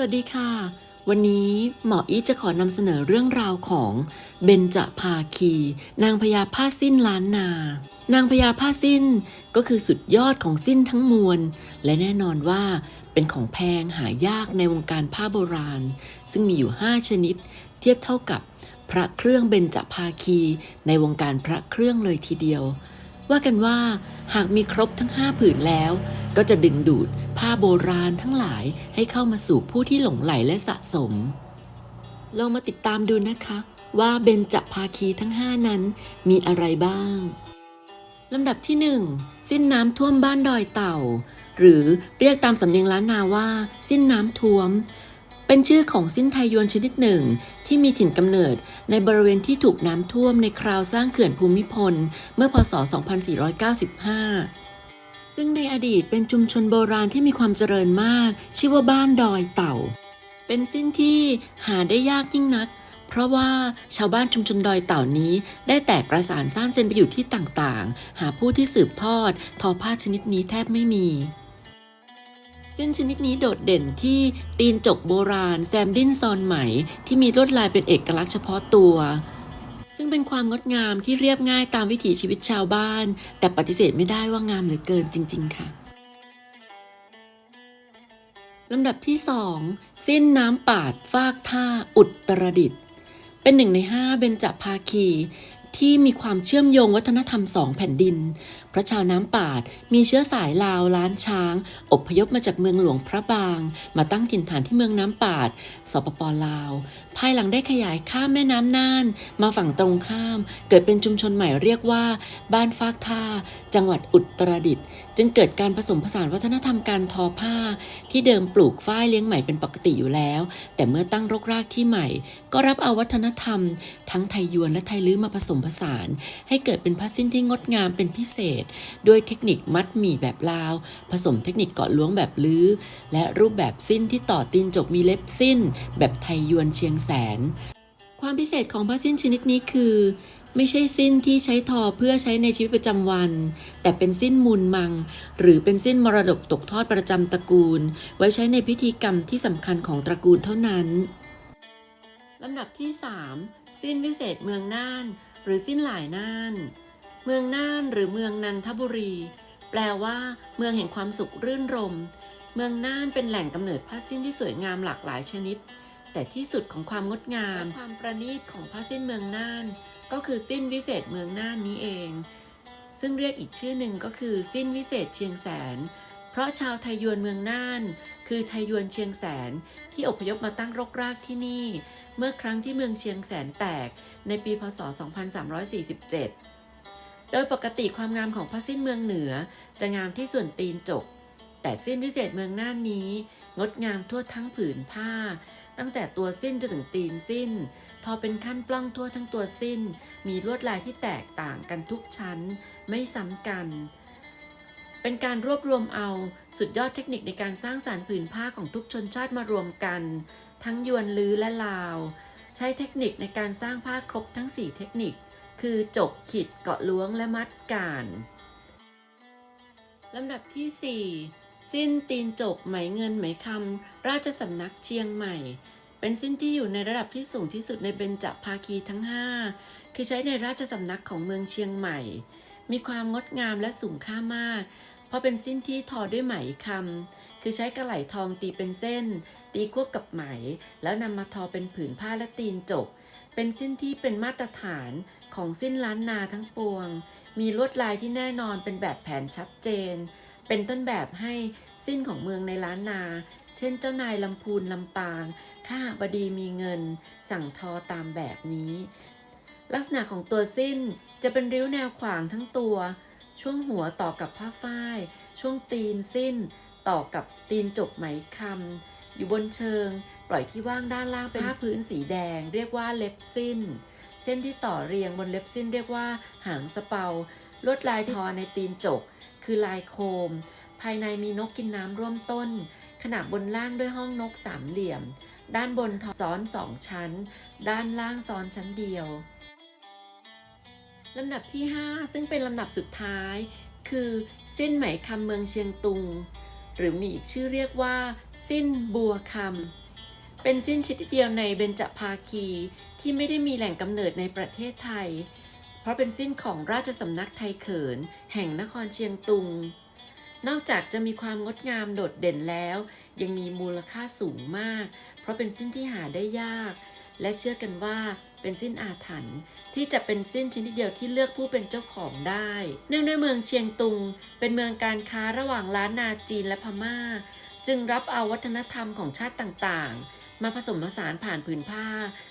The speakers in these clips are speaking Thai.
วัสดีค่ะ วันนี้หมออีจะขอนำเสนอเรื่องราวของเบญจภาคี นางพญาผ้าสิ้นล้านนา นางพญาผ้าสิ้นก็คือสุดยอดของสิ้นทั้งมวล และแน่นอนว่าเป็นของแพงหายากในวงการผ้าโบราณ ซึ่งมีอยู่ 5 ชนิด เทียบเท่ากับพระเครื่องเบญจภาคี ในวงการพระเครื่องเลยทีเดียว ว่ากันว่าหากมีครบทั้ง5ผืนแล้ว ก็จะดึงดูดผ้าโบราณทั้งหลายให้เข้ามาสู่ผู้ที่หลงไหลและสะสม ลองมาติดตามดูนะคะว่าเบญจภาคีทั้ง5นั้นมีอะไรบ้างลำดับที่1สิ้นน้ำท่วมบ้านดอยเต่า หรือเรียกตามสำเนียงล้านนาว่า สิ้นน้ำท่วม เป็นชื่อของสิ้นไทยยวนชนิดหนึ่ง ที่มีถิ่นกำเนิดในบริเวณที่ถูกน้ำท่วมในคราวสร้างเขื่อนภูมิพล เมื่อพศ 2495 ซึ่งในอดีตเป็นชุมชนโบราณที่มีความเจริญมาก ชื่อว่าบ้านดอยเต่า เป็นสิ้นที่หาได้ยากยิ่งนักเพราะว่าชาวบ้านชุมชนดอยเต่านี้ ได้แตกประสานสร้างเส้นไปอยู่ที่ต่างๆ หาผู้ที่สืบทอด ทอผ้าชนิดนี้แทบไม่มี ส้นชนิดนี้โดดเด่นที่ตีนจกโบราณ แซมดิ้นซอนไหม ที่มีลวดลายเป็นเอกลักษณ์เฉพาะตัว ซึ่งเป็นความงดงามที่เรียบง่ายตามวิถีชีวิตชาวบ้าน แต่ปฏิเสธไม่ได้ว่างามเหลือเกินจริง ๆ ค่ะลำดับที่สองสิ้นน้ำปาดฟากท่าอุตรดิตเป็นหนึ่งในห้าเบญจภาคี ที่มีความเชื่อมโยงวัฒนธรรมสองแผ่นดิน พระชาวน้ำปาดมีเชื้อสายลาวล้านช้าง อพยพมาจากเมืองหลวงพระบาง มาตั้งถิ่นฐานที่เมืองน้ำปาดสปปลาว ภายหลังได้ขยายข้ามแม่น้ำน่าน มาฝั่งตรงข้าม เกิดเป็นชุมชนใหม่เรียกว่า บ้านฟากท่า จังหวัดอุตรดิตถ์จึงเกิดการผสมผสานวัฒนธรรมการทอผ้า ที่เดิมปลูกฝ้ายเลี้ยงไหมเป็นปกติอยู่แล้ว แต่เมื่อตั้งรกรากที่ใหม่ ก็รับเอาวัฒนธรรม ทั้งไทยยวนและไทยลื้อมาผสมผสาน ให้เกิดเป็นผ้าสิ้นที่งดงามเป็นพิเศษ ด้วยเทคนิคมัดหมี่แบบลาว ผสมเทคนิคเกาะล้วงแบบลื้อ และรูปแบบสิ้นที่ต่อตีนจกมีเล็บสิ้น แบบไทยยวนเชียงแสน ความพิเศษของผ้าสิ้นชนิดนี้คือ ไม่ใช่สิ้นที่ใช้ทอเพื่อใช้ในชีวิตประจำวัน แต่เป็นสิ้นมูลมัง หรือเป็นสิ้นมรดกตกทอดประจำตระกูล ไว้ใช้ในพิธีกรรมที่สำคัญของตระกูลเท่านั้นลำดับที่ 3 สิ้นวิเศษเมืองน่าน หรือสิ้นหลายน่าน เมืองน่านหรือเมืองนันทบุรี แปลว่า เมืองแห่งความสุขรื่นรม เมืองน่านเป็นแหล่งกำเนิดผ้าสิ้นที่สวยงามหลากหลายชนิด แต่ที่สุดของความงดงามและความประณีตของผ้าสิ้นเมืองน่าน ก็คือสิ้นวิเศษเมืองน่านนี้เอง ซึ่งเรียกอีกชื่อหนึ่งก็คือสิ้นวิเศษเชียงแสน เพราะชาวไทยยวนเมืองน่าน คือไทยยวนเชียงแสนที่อพยพมาตั้งรกรากที่นี่ เมื่อครั้งที่เมืองเชียงแสนแตกในปีพศ 2347 โดยปกติความงามของผ้าสิ้นเมืองเหนือ จะงามที่ส่วนตีนจก แต่สิ้นวิเศษเมืองน่านนี้ งดงามทั่วทั้งผืนผ้า ตั้งแต่ตัวสิ้นจนถึงตีนสิ้น ทอเป็นขั้นปล้องทั่วทั้งตัวสิ้น มีลวดลายที่แตกต่างกันทุกชั้น ไม่ซ้ำกัน เป็นการรวบรวมเอาสุดยอดเทคนิคในการสร้างสารรค์ผืนผ้าของทุกชนชาติมารวมกัน ทั้งยวนลือและลาว ใช้เทคนิคในการสร้างผ้าครบทั้ง 4 เทคนิค คือจกขีดเกาะล้วงและมัดการลำดับที่ 4 สิ้นตีนจกไหมเงินไหมคำราชสำนักเชียงใหม่ เป็นสิ้นที่อยู่ในระดับที่สูงที่สุดในเบญจภาคีทั้ง 5 คือใช้ในราชสำนักของเมืองเชียงใหม่ มีความงดงามและสูงค่ามาก เพราะเป็นสิ้นที่ทอด้วยไหมคำคือใช้กระไหลทองตีเป็นเส้น ตีควบกับไหม แล้วนำมาทอเป็นผืนผ้าและตีนจก เป็นสิ้นที่เป็นมาตรฐานของสิ้นล้านนาทั้งปวง มีลวดลายที่แน่นอนเป็นแบบแผนชัดเจนเป็นต้นแบบให้สิ้นของเมืองในล้านนา เช่นเจ้านายลำพูนลำปาง ข้าหบดีมีเงิน สั่งทอตามแบบนี้ ลักษณะของตัวสิ้นจะเป็นริ้วแนวขวางทั้งตัว ช่วงหัวต่อกับผ้าฝ้าย ช่วงตีนสิ้น ต่อกับตีนจกไหมคำอยู่บนเชิง ปล่อยที่ว่างด้านล่างเป็นผ้าพื้นสีแดง เรียกว่าเล็บสิ้น เส้นที่ต่อเรียงบนเล็บสิ้นเรียกว่าหางสะเปาลวดลายที่ทอในตีนจก คือลายโคม ภายในมีนกกินน้ำร่วมต้น ขนาบบนล่างด้วยห้องนกสามเหลี่ยม ด้านบนซ้อนสองชั้น ด้านล่างซ้อนชั้นเดียวลำดับที่ 5 ซึ่งเป็นลำดับสุดท้าย คือสิ้นไหมคำเมืองเชียงตุง หรือมีอีกชื่อเรียกว่า สิ้นบัวคำเป็นสิ้นชนิดเดียวในเบญจภาคีที่ไม่ได้มีแหล่งกำเนิดในประเทศไทย เพราะเป็นสิ้นของราชสำนักไทยเขิน แห่งนครเชียงตุง นอกจากจะมีความงดงามโดดเด่นแล้ว ยังมีมูลค่าสูงมาก เพราะเป็นสิ้นที่หาได้ยาก และเชื่อกันว่าเป็นสิ้นอาถรรพ์ที่จะเป็นสิ้นชนิดเดียวที่เลือกผู้เป็นเจ้าของได้ เนื่องด้วยเมืองเชียงตุง เป็นเมืองการค้าระหว่างล้านนาจีนและพม่า จึงรับเอาวัฒนธรรมของชาติต่างๆ มาผสมผสานผ่านผืนผ้า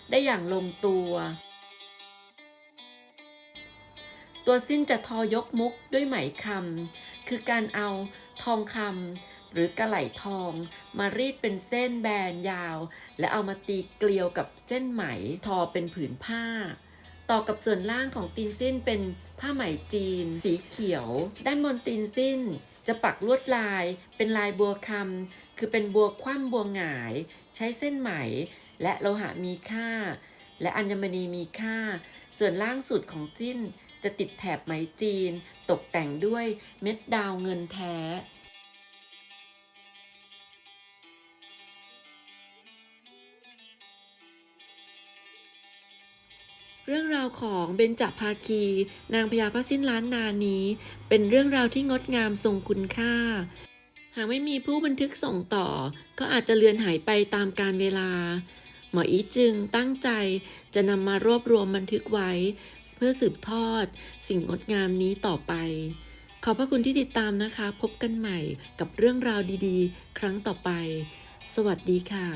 ได้อย่างลงตัว ตัวสิ้นจะทอยกมุกด้วยไหมคำคือการเอาทองคำหรือกระไหลทองมารีดเป็นเส้นแบนยาว และเอามาตีเกลียวกับเส้นไหมทอเป็นผืนผ้า ต่อกับส่วนล่างของตีนสิ้นเป็นผ้าไหมจีน สีเขียว ด้านบนตีนสิ้นจะปักลวดลายเป็นลายบัวคำคือเป็นบัวคว่ำบัวหงาย ใช้เส้นไหม และโลหะมีค่า และอัญมณีมีค่า ส่วนล่างสุดของสิ้น จะติดแถบไหมจีน ตกแต่งด้วยเม็ดดาวเงินแท้ เรื่องราวของเบญจภาคี นางพญาพระสิ้นล้านนานี้ เป็นเรื่องราวที่งดงามทรงคุณค่า หากไม่มีผู้บันทึกส่งต่อ ก็อาจจะเลือนหายไปตามกาลเวลาหมออีจึงตั้งใจจะนำมารวบรวมบันทึกไว้ เพื่อสืบทอด สิ่งงดงามนี้ต่อไป ขอบพระคุณที่ติดตามนะคะ พบกันใหม่กับเรื่องราวดีๆ ครั้งต่อไป สวัสดีค่ะ